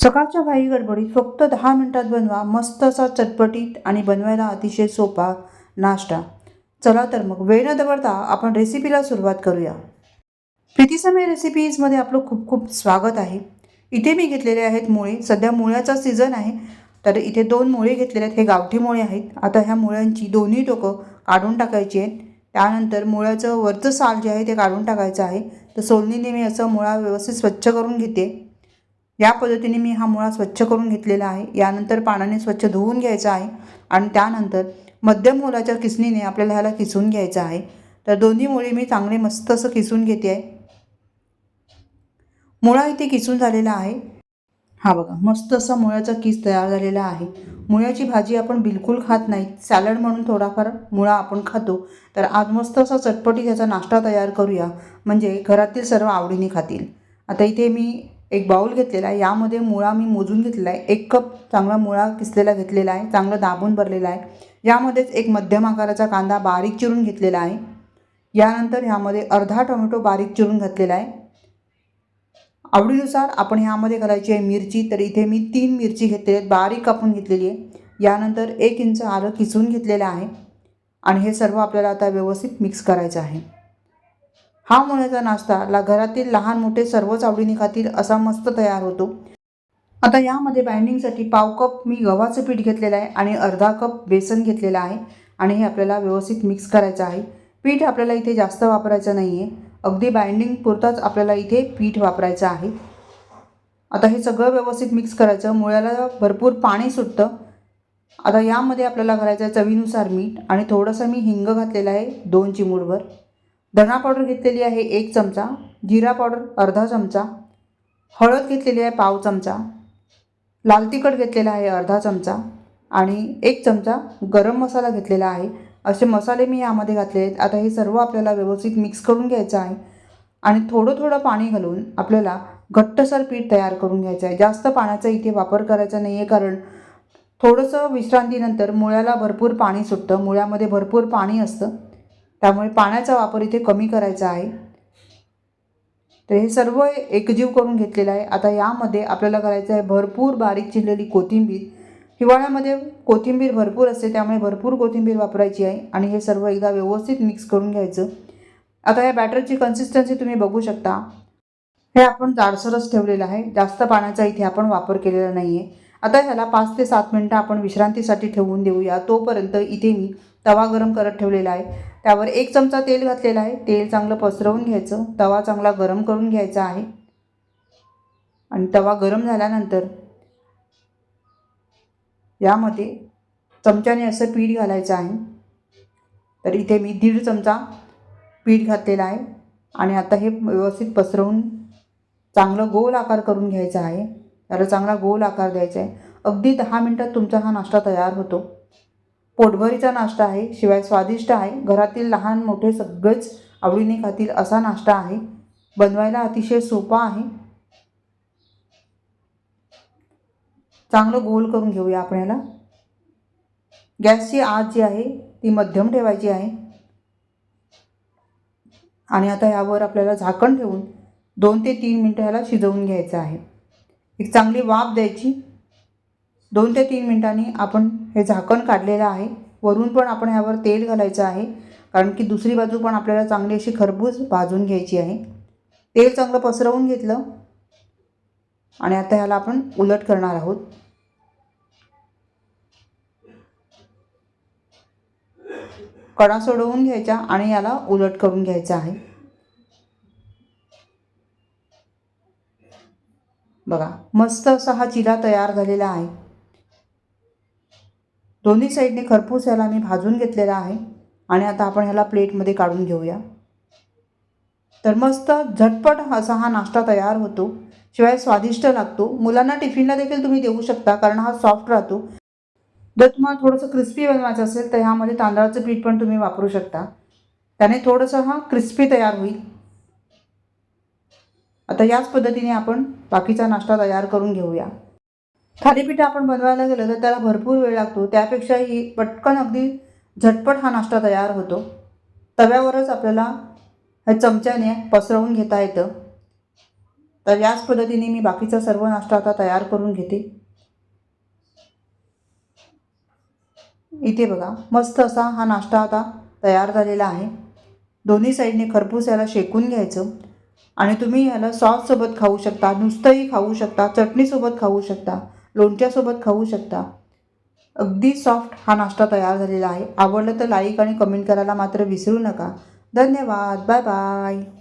सकाळच्या घाई गडबडीत फक्त दहा मिनटात बनवा मस्त असा चटपटीत आणि बनवायला अतिशय सोपा नाश्ता. चला तर मग वेळ न दवडता आपण रेसिपीला सुरुवात करूया. प्रीतीसमय रेसिपीजमध्ये आपलं खूप खूप स्वागत आहे. इथे मी घेतलेले आहेत मुळे. सध्या मुळ्याचा सीझन आहे. तर इथे दोन मुळे घेतलेले आहेत. हे गावठी मुळे आहेत. आता ह्या मुळ्यांची दोन्ही टोकं काढून टाकायची आहेत. त्यानंतर मुळ्याचं वरचं साल जे आहे ते काढून टाकायचं आहे. तर सोलनीने मी असं मुळा व्यवस्थित स्वच्छ करून घेते. या पद्धतीने मी हा मुळा स्वच्छ करून घेतलेला आहे. यानंतर पाण्याने स्वच्छ धुवून घ्यायचा आहे आणि त्यानंतर मध्यम मुलाच्या किसणीने आपल्याला ह्याला किसून घ्यायचं आहे. तर दोन्ही मुळे मी चांगले मस्त असं किसून घेते आहे. मुळा इथे किसून झालेला आहे. हा बघा मस्त असा मुळ्याचा किस तयार झालेला आहे. मुळ्याची भाजी आपण बिलकुल खात नाही. सॅलड म्हणून थोडाफार मुळा आपण खातो. तर आज मस्त असा चटपटी ह्याचा नाश्ता तयार करूया. म्हणजे घरातील सर्व आवडीने खातील. आता इथे मी एक बाऊल घेतलेला आहे. यामध्ये मुळा मी मोजून घेतलेला आहे. एक कप चांगला मुळा किसलेला घेतलेला आहे. चांगलं दाबून भरलेला आहे. यामध्येच एक मध्यम आकाराचा कांदा बारीक चिरून घेतलेला आहे. यानंतर ह्यामध्ये अर्धा टोमॅटो बारीक चिरून घातलेला आहे. आवडीनुसार आपण ह्यामध्ये घालायची आहे मिरची. तर इथे मी तीन मिरची घेतलेली आहेत. बारीक कापून घेतलेली आहे. यानंतर एक इंच आलं किसून घेतलेलं आहे. आणि हे सर्व आपल्याला आता व्यवस्थित मिक्स करायचं आहे. हा मुळ्याचा नाश्ता ला घरातील लहान मोठे सर्वच आवडीने खातील असा मस्त तयार होतो. आता यामध्ये बाइंडिंगसाठी पाव कप मी गव्हाचं पीठ घेतलेलं आहे आणि अर्धा कप बेसन घेतलेलं आहे आणि हे आपल्याला व्यवस्थित मिक्स करायचं आहे. पीठ आपल्याला इथे जास्त वापरायचं नाही आहे अगदी बाइंडिंग पुरताच आपल्याला इथे पीठ वापरायचं आहे. आता हे सगळं व्यवस्थित मिक्स करायचं. मुळ्याला भरपूर पाणी सुटतं. आता यामध्ये आपल्याला घालायचं आहे चवीनुसार मीठ आणि थोडंसं मी हिंग घातलेलं आहे दोन चिमूडभर धना पावडर घेतलेली आहे एक चमचा जिरा पावडर अर्धा चमचा हळद घेतलेली आहे पाव चमचा लाल तिखट घेतलेला आहे अर्धा चमचा आणि एक चमचा गरम मसाला घेतलेला आहे. असे मसाले मी यामध्ये घातले आहेत. आता हे सर्व आपल्याला व्यवस्थित मिक्स करून घ्यायचं आहे आणि थोडं थोडं पाणी घालून आपल्याला घट्टसर पीठ तयार करून घ्यायचं आहे. जास्त पाण्याचा इथे वापर करायचा नाही आहे कारण थोडंसं विश्रांतीनंतर मुळ्याला भरपूर पाणी सुटतं. मुळ्यामध्ये भरपूर पाणी असतं. त्यामुळे पाण्याचा वापर इथे कमी करायचा आहे. तर हे सर्व एकजीव करून घेतलेलं आहे. आता यामध्ये आपल्याला करायचं आहे भरपूर बारीक चिरलेली कोथिंबीर. हिवाळ्यामध्ये कोथिंबीर भरपूर असते त्यामुळे भरपूर कोथिंबीर वापरायची आहे आणि हे सर्व एकदा व्यवस्थित मिक्स करून घ्यायचं. आता या बॅटरची कन्सिस्टन्सी तुम्ही बघू शकता. हे आपण जाडसरच ठेवलेलं आहे. जास्त पाण्याचा इथे आपण वापर केलेला नाही आहे आता ह्याला पाच ते सात मिनटं आपण विश्रांतीसाठी ठेवून देऊया. तोपर्यंत इथे मी तवा गरम करत ठेवलेला आहे. त्यावर एक चमचा तेल घातलेला आहे. तेल चांगलं पसरवून घ्यायचं. तवा चांगला गरम करून घ्यायचा आहे. आणि तवा गरम झाल्यानंतर यामध्ये चमच्याने असं पीठ घालायचं आहे. तर इथे मी दीड चमचा पीठ घातलेला आहे. आणि आता हे व्यवस्थित पसरवून चांगलं गोल आकार करून घ्यायचा आहे. त्याला चांगला गोल आकार द्यायचा आहे. अगदी दहा मिनटात तुमचा हा नाश्ता तयार होतो. पोटभरीचा नाश्ता आहे शिवाय स्वादिष्ट आहे. घरातील लहान मोठे सगळेच आवडीने खातील असा नाश्ता आहे. बनवायला अतिशय सोपा आहे. चांगलं गोल करून घेऊया आपण याला. गॅसची आत जी आहे ती मध्यम ठेवायची आहे. आणि आता यावर आपल्याला झाकण ठेवून दोन ते तीन मिनटं ह्याला शिजवून घ्यायचं आहे. एक चांगली वाफ द्यायची. दोन ते तीन मिनटांनी आपण हे झाकण काढलेलं आहे. वरून पण आपण ह्यावर तेल घालायचं आहे. कारण की दुसरी बाजू पण आपल्याला चांगली अशी खरबूज भाजून घ्यायची आहे. तेल चांगलं पसरवून घेतलं. आणि आता ह्याला आपण उलट करणार आहोत. कडा सोडवून घ्यायचा आणि याला उलट करून घ्यायचा आहे. बघा मस्त असा हा चिरा तयार झालेला आहे. दोन्ही साईडने खरपूस याला मी भाजून घेतलेला आहे. आणि आता आपण ह्याला प्लेटमध्ये काढून घेऊया. तर मस्त झटपट असा हा नाश्ता तयार होतो. शिवाय स्वादिष्ट लागतो. मुलांना टिफिनला देखील तुम्ही देऊ शकता कारण हा सॉफ्ट राहतो. जर तुम्हाला थोडंसं क्रिस्पी बनवायचं असेल तर ह्यामध्ये तांदळाचं पीठ पण तुम्ही वापरू शकता. त्याने थोडंसं हा क्रिस्पी तयार होईल. आता याच पद्धतीने आपण बाकीचा नाश्ता तयार करून घेऊया. थालीपीठ आपण बनवायला गेलं तर त्याला भरपूर वेळ लागतो. त्यापेक्षाही पटकन अगदी झटपट हा नाश्ता तयार होतो. तव्यावरच आपल्याला ह्या चमच्याने पसरवून घेता येतं. तर याच पद्धतीने मी बाकीचा सर्व नाश्ता आता तयार करून घेते. इथे बघा मस्त असा हा नाश्ता आता तयार झालेला आहे. दोन्ही साईडने खरपूस याला शेकून घ्यायचं. आणि तुम्ही याला सॉससोबत खाऊ शकता नुसतंही खाऊ शकता चटणीसोबत खाऊ शकता. लोणच्यासोबत खाऊ शकता. अगदी सॉफ्ट हा नाश्ता तयार झालेला आहे. आवडलं तर लाईक आणि कमेंट करायला मात्र विसरू नका. धन्यवाद. Bye bye